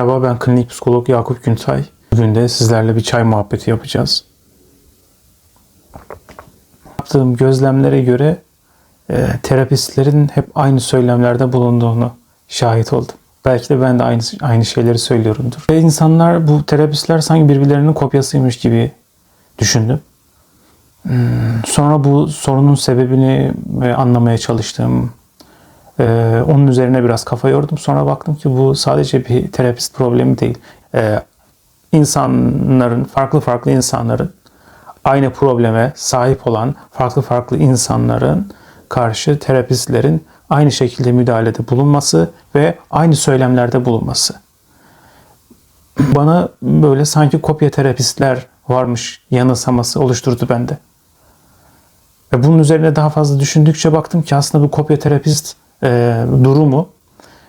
Merhaba ben klinik psikolog Yakup Güntay. Bugün de sizlerle bir çay muhabbeti yapacağız. Yaptığım gözlemlere göre e, terapistlerin hep aynı söylemlerde bulunduğunu şahit oldum. Belki de ben de aynı aynı şeyleri söylüyorumdur. Ve insanlar bu terapistler sanki birbirlerinin kopyasıymış gibi düşündüm. Hmm, Sonra bu sorunun sebebini e, anlamaya çalıştım. Ee, onun üzerine biraz kafa yordum. Sonra baktım ki bu sadece bir terapist problemi değil. Ee, insanların, farklı farklı insanların aynı probleme sahip olan farklı farklı insanların karşı terapistlerin aynı şekilde müdahalede bulunması ve aynı söylemlerde bulunması. Bana böyle sanki kopya terapistler varmış yanılsaması oluşturdu bende. Ve bunun üzerine daha fazla düşündükçe baktım ki aslında bu kopya terapist e, durumu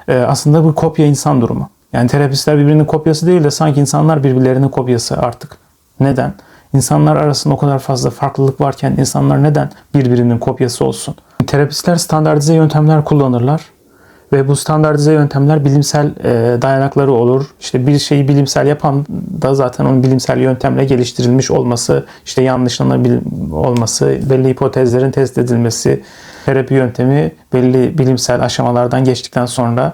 e, aslında bu kopya insan durumu. Yani terapistler birbirinin kopyası değil de sanki insanlar birbirlerinin kopyası artık. Neden? İnsanlar arasında o kadar fazla farklılık varken insanlar neden birbirinin kopyası olsun? Terapistler standartize yöntemler kullanırlar ve bu standartize yöntemler bilimsel e, dayanakları olur. İşte bir şeyi bilimsel yapan da zaten onun bilimsel yöntemle geliştirilmiş olması, işte yanlışlanabilir olması, belli hipotezlerin test edilmesi, terapi yöntemi belli bilimsel aşamalardan geçtikten sonra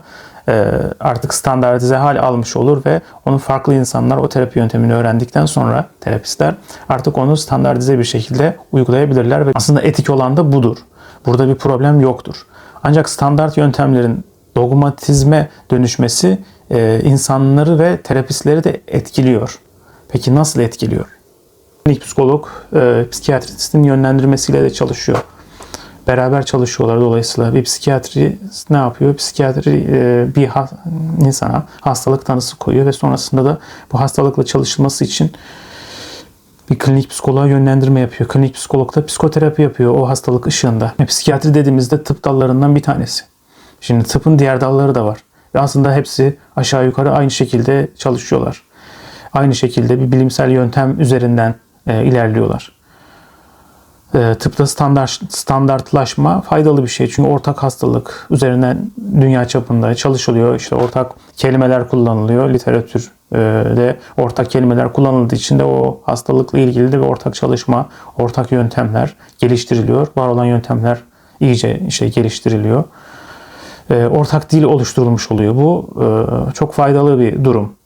e, artık standartize hal almış olur ve onu farklı insanlar o terapi yöntemini öğrendikten sonra terapistler artık onu standartize bir şekilde uygulayabilirler ve aslında etik olan da budur. Burada bir problem yoktur. Ancak standart yöntemlerin dogmatizme dönüşmesi e, insanları ve terapistleri de etkiliyor. Peki nasıl etkiliyor? Klinik psikolog e, psikiyatristin yönlendirmesiyle de çalışıyor. Beraber çalışıyorlar dolayısıyla bir psikiyatri ne yapıyor? Psikiyatri e, bir ha, insana hastalık tanısı koyuyor ve sonrasında da bu hastalıkla çalışılması için bir klinik psikoloğa yönlendirme yapıyor. Klinik psikolog da psikoterapi yapıyor o hastalık ışığında. Ve psikiyatri dediğimizde tıp dallarından bir tanesi. Şimdi tıpın diğer dalları da var. Ve aslında hepsi aşağı yukarı aynı şekilde çalışıyorlar. Aynı şekilde bir bilimsel yöntem üzerinden e, ilerliyorlar. E, tıpta standart, standartlaşma faydalı bir şey. Çünkü ortak hastalık üzerinden dünya çapında çalışılıyor. İşte ortak kelimeler kullanılıyor. Literatürde ortak kelimeler kullanıldığı için de o hastalıkla ilgili de bir ortak çalışma, ortak yöntemler geliştiriliyor. Var olan yöntemler iyice işte geliştiriliyor. E, ortak dil oluşturulmuş oluyor. Bu e, çok faydalı bir durum.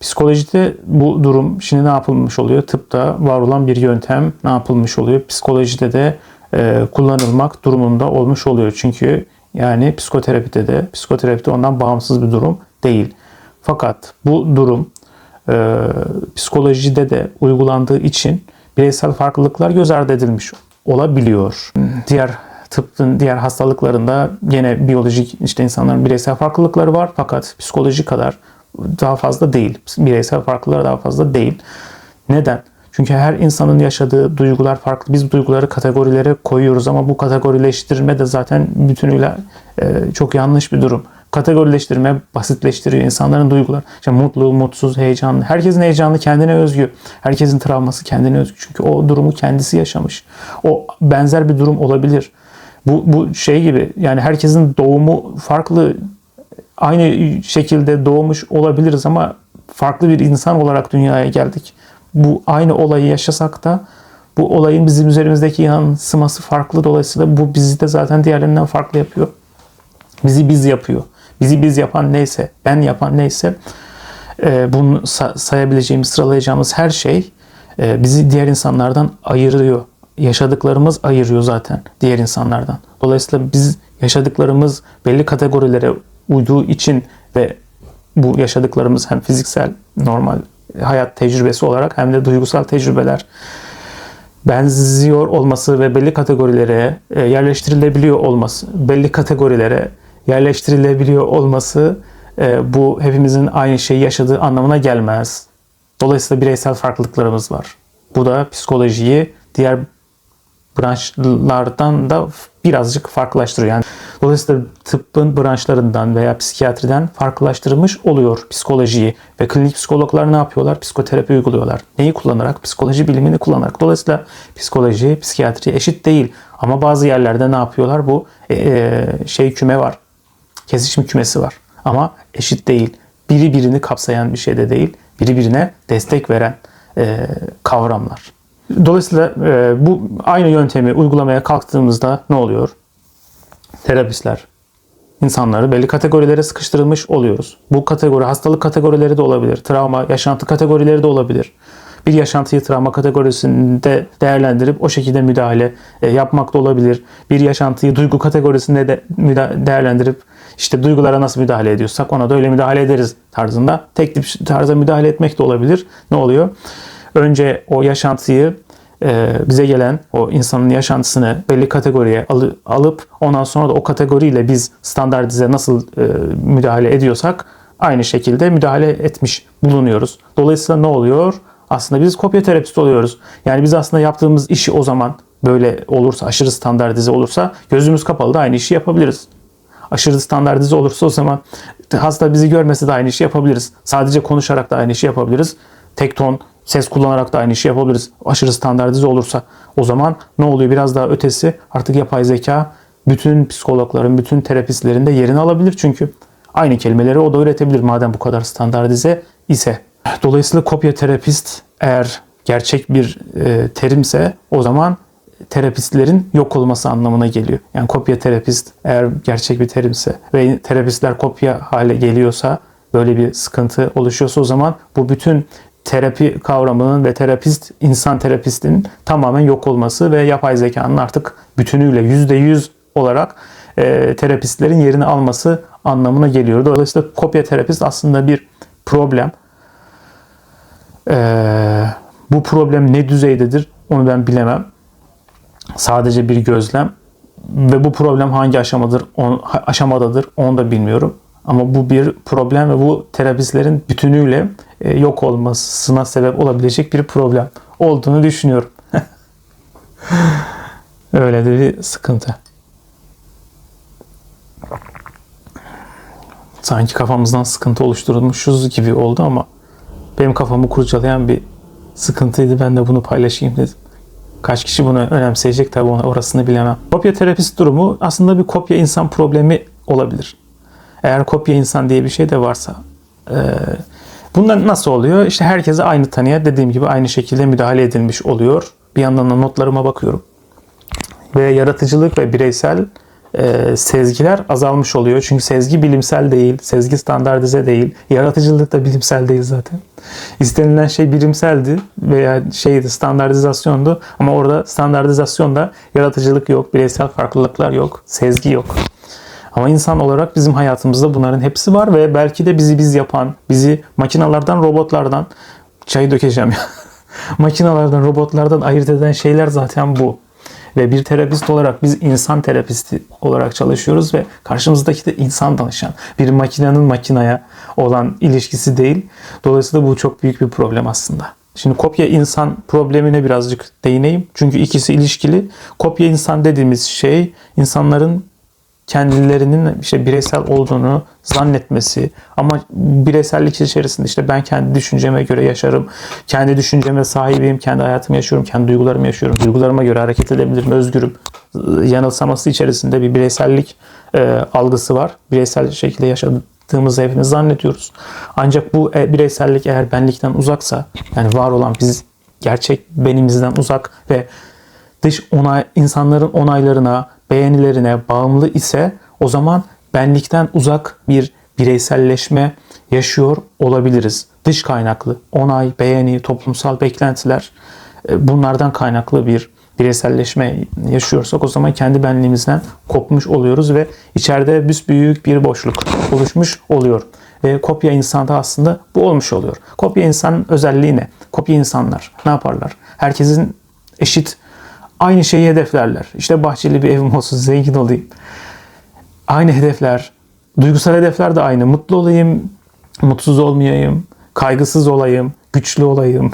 Psikolojide bu durum şimdi ne yapılmış oluyor? Tıpta var olan bir yöntem ne yapılmış oluyor? Psikolojide de e, kullanılmak durumunda olmuş oluyor. Çünkü yani psikoterapide de psikoterapide ondan bağımsız bir durum değil. Fakat bu durum e, psikolojide de uygulandığı için bireysel farklılıklar göz ardı edilmiş olabiliyor. Diğer tıbbın diğer hastalıklarında yine biyolojik işte insanların bireysel farklılıkları var fakat psikoloji kadar daha fazla değil. Bireysel farklılıklar daha fazla değil. Neden? Çünkü her insanın yaşadığı duygular farklı. Biz duyguları kategorilere koyuyoruz ama bu kategorileştirme de zaten bütünüyle e, çok yanlış bir durum. Kategorileştirme basitleştiriyor insanların duyguları. İşte mutlu, mutsuz, heyecanlı. Herkesin heyecanı kendine özgü. Herkesin travması kendine özgü. Çünkü o durumu kendisi yaşamış. O benzer bir durum olabilir. Bu, bu şey gibi yani herkesin doğumu farklı aynı şekilde doğmuş olabiliriz ama farklı bir insan olarak dünyaya geldik. Bu aynı olayı yaşasak da bu olayın bizim üzerimizdeki yansıması farklı. Dolayısıyla bu bizi de zaten diğerlerinden farklı yapıyor. Bizi biz yapıyor. Bizi biz yapan neyse, ben yapan neyse e, bunu sayabileceğimiz, sıralayacağımız her şey e, bizi diğer insanlardan ayırıyor. Yaşadıklarımız ayırıyor zaten diğer insanlardan. Dolayısıyla biz yaşadıklarımız belli kategorilere uyduğu için ve bu yaşadıklarımız hem fiziksel normal hayat tecrübesi olarak hem de duygusal tecrübeler benziyor olması ve belli kategorilere e, yerleştirilebiliyor olması, belli kategorilere yerleştirilebiliyor olması e, bu hepimizin aynı şeyi yaşadığı anlamına gelmez. Dolayısıyla bireysel farklılıklarımız var. Bu da psikolojiyi diğer branşlardan da birazcık farklılaştırıyor. Yani dolayısıyla tıbbın branşlarından veya psikiyatriden farklılaştırmış oluyor psikolojiyi ve klinik psikologlar ne yapıyorlar? Psikoterapi uyguluyorlar. Neyi kullanarak? Psikoloji bilimini kullanarak. Dolayısıyla psikoloji, psikiyatri eşit değil. Ama bazı yerlerde ne yapıyorlar? Bu e, şey küme var. Kesişim kümesi var. Ama eşit değil. biri birini kapsayan bir şey de değil. Biri birine destek veren e, kavramlar. Dolayısıyla e, bu aynı yöntemi uygulamaya kalktığımızda ne oluyor? Terapistler, insanları belli kategorilere sıkıştırılmış oluyoruz. Bu kategori hastalık kategorileri de olabilir. Travma, yaşantı kategorileri de olabilir. Bir yaşantıyı travma kategorisinde değerlendirip o şekilde müdahale e, yapmak da olabilir. Bir yaşantıyı duygu kategorisinde de değerlendirip işte duygulara nasıl müdahale ediyorsak ona da öyle müdahale ederiz tarzında. Tek tip tarza müdahale etmek de olabilir. Ne oluyor? Önce o yaşantıyı bize gelen o insanın yaşantısını belli kategoriye alı- alıp ondan sonra da o kategoriyle biz standartize nasıl e, müdahale ediyorsak aynı şekilde müdahale etmiş bulunuyoruz. Dolayısıyla ne oluyor? Aslında biz kopya terapisti oluyoruz. Yani biz aslında yaptığımız işi o zaman böyle olursa, aşırı standartize olursa gözümüz kapalı da aynı işi yapabiliriz. Aşırı standartize olursa o zaman hasta bizi görmese de aynı işi yapabiliriz. Sadece konuşarak da aynı işi yapabiliriz. Tek ton ses kullanarak da aynı işi yapabiliriz. Aşırı standartize olursa o zaman ne oluyor? Biraz daha ötesi artık yapay zeka bütün psikologların, bütün terapistlerin de yerini alabilir çünkü aynı kelimeleri o da üretebilir madem bu kadar standartize ise. Dolayısıyla kopya terapist eğer gerçek bir e, terimse o zaman terapistlerin yok olması anlamına geliyor. Yani kopya terapist eğer gerçek bir terimse ve terapistler kopya hale geliyorsa böyle bir sıkıntı oluşuyorsa o zaman bu bütün terapi kavramının ve terapist insan terapistin tamamen yok olması ve yapay zekanın artık bütünüyle yüzde yüz olarak e, terapistlerin yerini alması anlamına geliyor. Dolayısıyla kopya terapist aslında bir problem. E, bu problem ne düzeydedir onu ben bilemem. Sadece bir gözlem ve bu problem hangi aşamadır, on, aşamadadır onu da bilmiyorum. Ama bu bir problem ve bu terapistlerin bütünüyle yok olmasına sebep olabilecek bir problem olduğunu düşünüyorum. Öyle de bir sıkıntı. Sanki kafamızdan sıkıntı oluşturulmuşuz gibi oldu ama benim kafamı kurcalayan bir sıkıntıydı. Ben de bunu paylaşayım dedim. Kaç kişi bunu önemseyecek tabii onu orasını bilemem. Kopya terapist durumu aslında bir kopya insan problemi olabilir. Eğer kopya insan diye bir şey de varsa. E, bundan nasıl oluyor? İşte herkese aynı tanıya dediğim gibi aynı şekilde müdahale edilmiş oluyor. Bir yandan da notlarıma bakıyorum. Ve yaratıcılık ve bireysel e, sezgiler azalmış oluyor. Çünkü sezgi bilimsel değil, sezgi standartize değil, yaratıcılık da bilimsel değil zaten. İstenilen şey bilimseldi veya şeydi standartizasyondu ama orada standartizasyonda yaratıcılık yok, bireysel farklılıklar yok, sezgi yok. Ama insan olarak bizim hayatımızda bunların hepsi var ve belki de bizi biz yapan, bizi makinalardan, robotlardan, çayı dökeceğim ya, makinalardan, robotlardan ayırt eden şeyler zaten bu. Ve bir terapist olarak biz insan terapisti olarak çalışıyoruz ve karşımızdaki de insan danışan. Bir makinenin makinaya olan ilişkisi değil. Dolayısıyla bu çok büyük bir problem aslında. Şimdi kopya insan problemine birazcık değineyim. Çünkü ikisi ilişkili. Kopya insan dediğimiz şey insanların kendilerinin işte bireysel olduğunu zannetmesi ama bireysellik içerisinde işte ben kendi düşünceme göre yaşarım. Kendi düşünceme sahibim, kendi hayatımı yaşıyorum, kendi duygularımı yaşıyorum. Duygularıma göre hareket edebilirim, özgürüm. Yanılsaması içerisinde bir bireysellik e, algısı var. Bireysel şekilde yaşadığımızı hepimiz zannediyoruz. Ancak bu e, bireysellik eğer benlikten uzaksa, yani var olan biz gerçek benimizden uzak ve dış onay, insanların onaylarına, beğenilerine bağımlı ise o zaman benlikten uzak bir bireyselleşme yaşıyor olabiliriz. Dış kaynaklı onay, beğeni, toplumsal beklentiler e, bunlardan kaynaklı bir bireyselleşme yaşıyorsak o zaman kendi benliğimizden kopmuş oluyoruz ve içeride büyük bir boşluk oluşmuş oluyor. Ve kopya insanda aslında bu olmuş oluyor. Kopya insanın özelliği ne? Kopya insanlar ne yaparlar? Herkesin eşit aynı şeyi hedeflerler. İşte bahçeli bir evim olsun, zengin olayım. Aynı hedefler, duygusal hedefler de aynı. Mutlu olayım, mutsuz olmayayım, kaygısız olayım, güçlü olayım.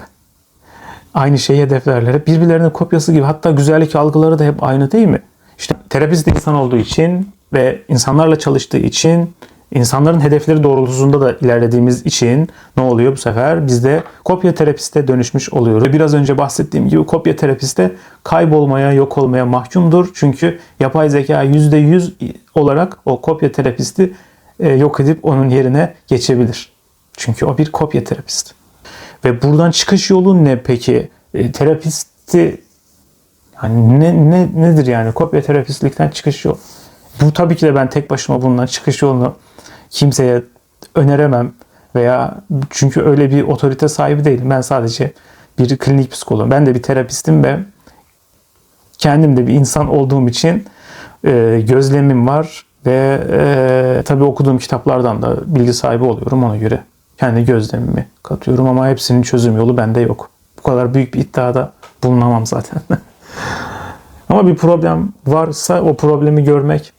Aynı şeyi hedeflerler. Hep birbirlerinin kopyası gibi. Hatta güzellik algıları da hep aynı değil mi? İşte terapist insan olduğu için ve insanlarla çalıştığı için insanların hedefleri doğrultusunda da ilerlediğimiz için ne oluyor bu sefer? Biz de kopya terapiste dönüşmüş oluyoruz. Biraz önce bahsettiğim gibi kopya terapiste kaybolmaya, yok olmaya mahkumdur. Çünkü yapay zeka %100 olarak o kopya terapisti e, yok edip onun yerine geçebilir. Çünkü o bir kopya terapist. Ve buradan çıkış yolu ne peki? E, terapisti yani ne, ne nedir yani kopya terapistlikten çıkış yolu? Bu tabii ki de ben tek başıma bundan çıkış yolunu kimseye öneremem veya çünkü öyle bir otorite sahibi değilim. Ben sadece bir klinik psikoloğum. Ben de bir terapistim ve kendim de bir insan olduğum için e, gözlemim var ve e, tabii okuduğum kitaplardan da bilgi sahibi oluyorum ona göre. Kendi gözlemimi katıyorum ama hepsinin çözüm yolu bende yok. Bu kadar büyük bir iddiada bulunamam zaten. ama bir problem varsa o problemi görmek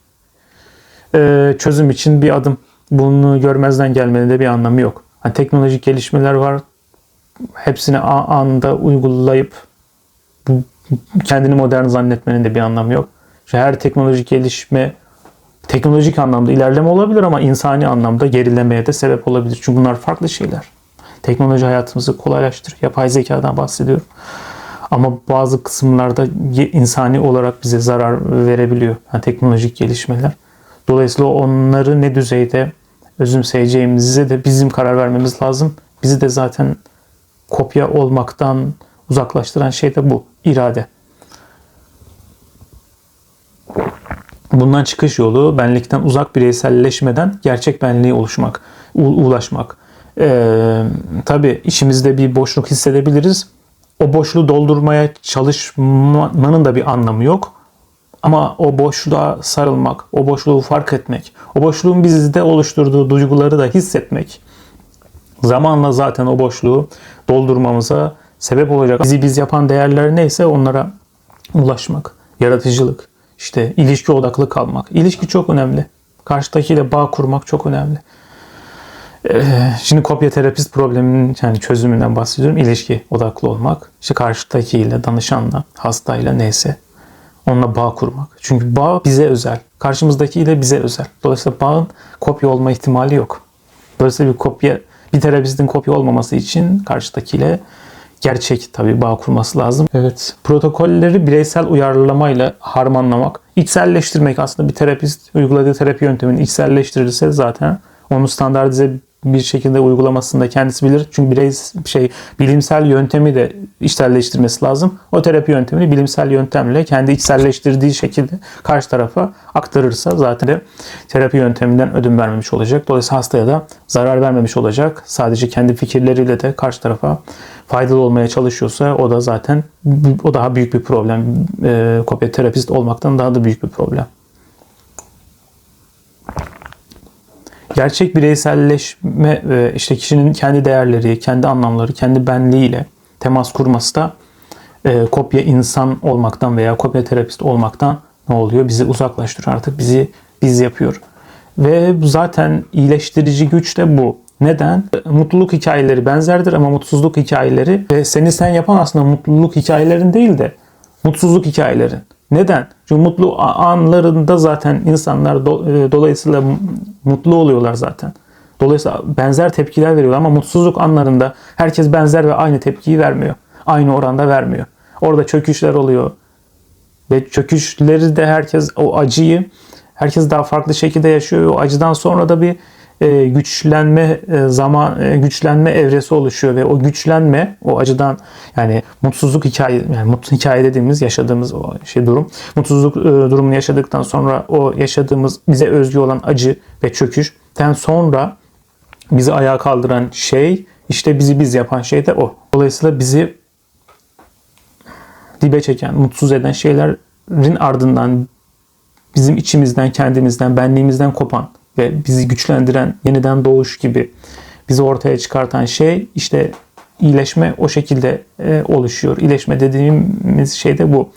e, çözüm için bir adım. Bunu görmezden gelmenin de bir anlamı yok. Hani teknolojik gelişmeler var. Hepsini a- anında uygulayıp kendini modern zannetmenin de bir anlamı yok. İşte her teknolojik gelişme teknolojik anlamda ilerleme olabilir ama insani anlamda gerilemeye de sebep olabilir. Çünkü bunlar farklı şeyler. Teknoloji hayatımızı kolaylaştırır. Yapay zekadan bahsediyorum. Ama bazı kısımlarda insani olarak bize zarar verebiliyor. Yani teknolojik gelişmeler. Dolayısıyla onları ne düzeyde özümseyeceğimize de bizim karar vermemiz lazım. Bizi de zaten kopya olmaktan uzaklaştıran şey de bu. irade. Bundan çıkış yolu benlikten uzak bireyselleşmeden gerçek benliğe oluşmak, ulaşmak. Ee, tabii içimizde bir boşluk hissedebiliriz. O boşluğu doldurmaya çalışmanın da bir anlamı yok. Ama o boşluğa sarılmak, o boşluğu fark etmek, o boşluğun bizde oluşturduğu duyguları da hissetmek zamanla zaten o boşluğu doldurmamıza sebep olacak. Bizi biz yapan değerler neyse onlara ulaşmak, yaratıcılık, işte ilişki odaklı kalmak. İlişki çok önemli. Karşıdakiyle bağ kurmak çok önemli. Ee, Şimdi kopya terapist probleminin yani çözümünden bahsediyorum. İlişki odaklı olmak. İşte karşıdakiyle, danışanla, hastayla neyse onunla bağ kurmak. Çünkü bağ bize özel. Karşımızdakiyle bize özel. Dolayısıyla bağın kopya olma ihtimali yok. Dolayısıyla bir kopya, bir terapistin kopya olmaması için karşıdakiyle gerçek tabii bağ kurması lazım. Evet. Protokolleri bireysel uyarlamayla harmanlamak, içselleştirmek aslında bir terapist uyguladığı terapi yöntemini içselleştirirse zaten onu standartize bir şekilde uygulamasını da kendisi bilir. Çünkü birey şey bilimsel yöntemi de içselleştirmesi lazım. O terapi yöntemini bilimsel yöntemle kendi içselleştirdiği şekilde karşı tarafa aktarırsa zaten de terapi yönteminden ödün vermemiş olacak. Dolayısıyla hastaya da zarar vermemiş olacak. Sadece kendi fikirleriyle de karşı tarafa faydalı olmaya çalışıyorsa o da zaten o daha büyük bir problem. E, kopya terapist olmaktan daha da büyük bir problem. Gerçek bireyselleşme ve işte kişinin kendi değerleri, kendi anlamları, kendi benliğiyle temas kurması da e, kopya insan olmaktan veya kopya terapist olmaktan ne oluyor? Bizi uzaklaştırıyor artık. Bizi biz yapıyor. Ve zaten iyileştirici güç de bu. Neden? Mutluluk hikayeleri benzerdir ama mutsuzluk hikayeleri ve seni sen yapan aslında mutluluk hikayelerin değil de mutsuzluk hikayelerin. Neden? Çünkü mutlu anlarında zaten insanlar do- e, dolayısıyla mutlu oluyorlar zaten. Dolayısıyla benzer tepkiler veriyorlar ama mutsuzluk anlarında herkes benzer ve aynı tepkiyi vermiyor. Aynı oranda vermiyor. Orada çöküşler oluyor. Ve çöküşleri de herkes o acıyı herkes daha farklı şekilde yaşıyor. O acıdan sonra da bir e, güçlenme e, zaman e, güçlenme evresi oluşuyor ve o güçlenme o acıdan yani mutsuzluk hikaye yani mutlu hikaye dediğimiz yaşadığımız o şey durum mutsuzluk durumunu yaşadıktan sonra o yaşadığımız bize özgü olan acı ve çöküşten sonra bizi ayağa kaldıran şey işte bizi biz yapan şey de o. Dolayısıyla bizi dibe çeken, mutsuz eden şeylerin ardından bizim içimizden, kendimizden, benliğimizden kopan ve bizi güçlendiren yeniden doğuş gibi bizi ortaya çıkartan şey işte iyileşme o şekilde e, oluşuyor. İyileşme dediğimiz şey de bu.